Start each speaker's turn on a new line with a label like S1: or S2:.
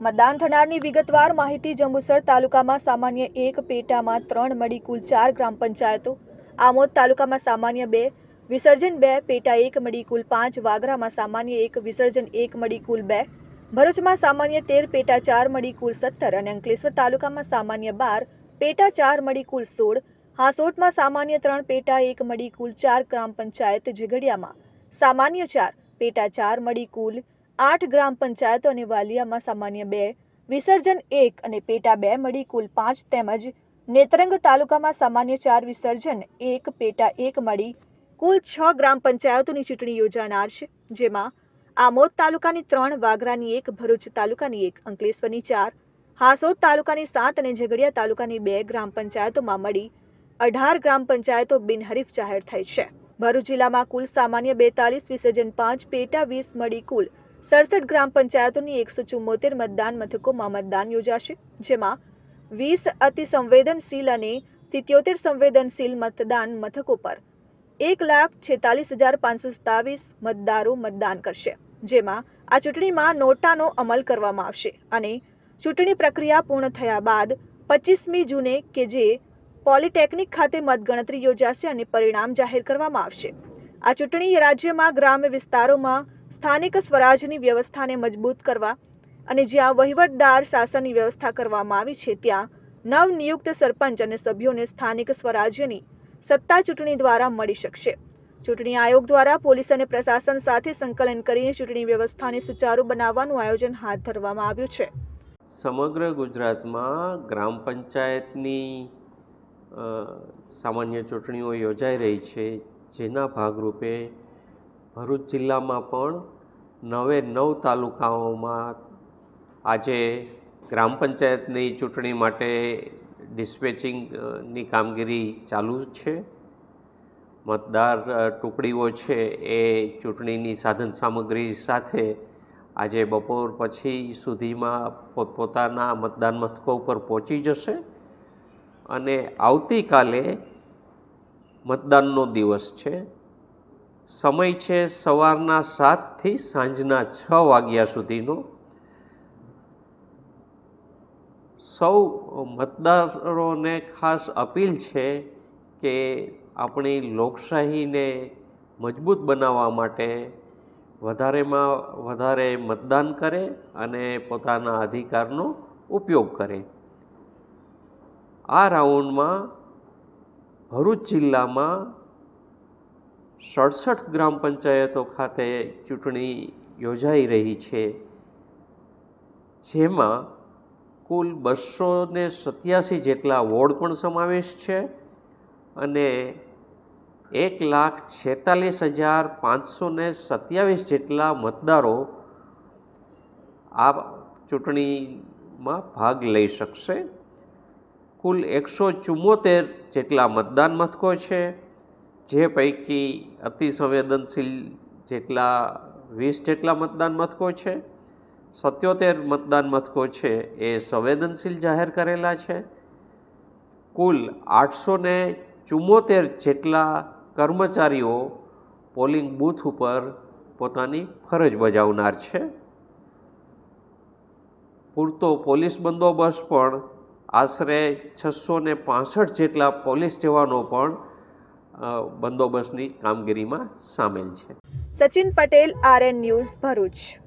S1: મતદાન થનારની વિગતવાર માહિતી જંબુસર તાલુકામાં સામાન્ય એક, પેટામાં ત્રણ, મળી કુલ ચાર ગ્રામ પંચાયતો. આમોદ તાલુકામાં સામાન્ય બે, વિસર્જન બે, પેટા એક, મળી કુલ પાંચ, વાગરામાં સામાન્ય એક, વિસર્જન એક, મળી કુલ બે. ભરૂચમાં સામાન્ય તેર, પેટા ચાર, મળી કુલ સત્તર અને અંકલેશ્વર તાલુકામાં સામાન્ય બાર, પેટા ચાર, મળી કુલ સોળ. હાંસોટમાં સામાન્ય ત્રણ, પેટા એક, મળી કુલ ચાર ગ્રામ પંચાયત ઝઘડિયામાં સામાન્ય ચાર, પેટા ચાર, મળી કુલ આઠ ગ્રામ પંચાયતો અને વાલિયામાં સામાન્ય બે, વિસર્જન એક અને પેટા બે મળી કુલ પાંચ તેમજ નેત્રંગ તાલુકામાં સામાન્ય ચાર, વિસર્જન એક, પેટા એક મળી કુલ છ ગ્રામ પંચાયતોની ચૂંટણી યોજાનાર છે, જેમાં આમોદ તાલુકાની ત્રણ, વાગરાની એક, ભરૂચ તાલુકાની એક, અંકલેશ્વરની ચાર, હાસોદ તાલુકાની સાત અને ઝઘડિયા તાલુકાની બે ગ્રામ પંચાયતોમાં મળી અઢાર ગ્રામ પંચાયતો બિનહરીફ જાહેર થઈ છે. ભરૂચ જિલ્લામાં કુલ સામાન્ય બેતાલીસ, વિસર્જન પાંચ, પેટા વીસ મળી કુલ સડસઠ ગ્રામ પંચાયતોની એકસો ચુમ્મોતેર મતદાન મથકોમાં મતદાન યોજાશે, જેમાં વીસ અતિ સંવેદનશીલ અને સિત્યોતેર સંવેદનશીલ મતદાન મથકો પર એક લાખ છેતાલીસ હજાર પાંચસો સત્તાવીસ મતદારો મતદાન કરશે, જેમાં આ ચૂંટણીમાં નોટાનો અમલ કરવામાં આવશે અને ચૂંટણી પ્રક્રિયા પૂર્ણ થયા બાદ પચીસમી જૂને કે જે પોલિટેકનિક ખાતે મતગણતરી યોજાશે અને પરિણામ જાહેર કરવામાં આવશે. આ ચૂંટણી રાજ્યમાં ગ્રામ્ય વિસ્તારોમાં સ્થાનિક સ્વરાજની વ્યવસ્થાને મજબૂત કરવા અને જ્યાં વહીવટદાર શાસનની વ્યવસ્થા કરવામાં આવી છે, ત્યાં નવનિયુક્ત સરપંચ અને સભ્યોને સ્થાનિક સ્વરાજ્યની સત્તા ચૂંટણી દ્વારા મળી શકશે. ચૂંટણી આયોગ દ્વારા પોલીસ અને પ્રશાસન સાથે સંકલન કરીને ચૂંટણી વ્યવસ્થાને સુચારુ બનાવવાનું આયોજન હાથ ધરવામાં આવ્યું છે.
S2: સમગ્ર ગુજરાતમાં ગ્રામ પંચાયતની સામાન્ય ચૂંટણીઓ યોજાઈ રહી છે, જેના ભાગરૂપે ભરૂચ જિલ્લામાં પણ નવે નવ તાલુકાઓમાં આજે ગ્રામ પંચાયતની ચૂંટણી માટે ડિસ્પેચિંગની કામગીરી ચાલુ છે. મતદાર ટુકડીઓ છે એ ચૂંટણીની સાધન સામગ્રી સાથે આજે બપોર પછી સુધીમાં પોતપોતાના મતદાન મથકો ઉપર પહોંચી જશે અને આવતીકાલે મતદાનનો દિવસ છે. સમય છે સવારના સાતથી સાંજના છ વાગ્યા સુધીનો. સૌ મતદારોને ખાસ અપીલ છે કે આપણી લોકશાહીને મજબૂત બનાવવા માટે વધારેમાં વધારે મતદાન કરે અને પોતાના અધિકારનો ઉપયોગ કરે. આ રાઉન્ડમાં ભરૂચ જિલ્લામાં સડસઠ ગ્રામ પંચાયતો ખાતે ચૂંટણી યોજાઈ રહી છે, જેમાં કુલ બસો ને સત્યાસી જેટલા વોર્ડ પણ સમાવેશ છે અને એક લાખ છેતાલીસ હજાર પાંચસો ને સત્યાવીસ જેટલા મતદારો આ ચૂંટણીમાં ભાગ લઈ શકશે. કુલ એકસો ચુમ્મોતેર જેટલા મતદાન મથકો છે. જે પૈકી અતિ સંવેદનશીલ જેટલા વીસ જેટલા મતદાન મથકો છે, સત્યોતેર મતદાન મથકો છે એ સંવેદનશીલ જાહેર કરેલા છે. કુલ આઠસો ને ચુમ્મોતેર જેટલા કર્મચારીઓ પોલિંગ બૂથ ઉપર પોતાની ફરજ બજાવનાર છે. પૂરતો પોલીસ બંદોબસ્ત પણ આશરે છસો ને પાસઠ જેટલા પોલીસ જવાનો પણ બંદોબસ્તની કામગીરીમાં સામેલ છે.
S1: Sachin Patel RN news Bharuch.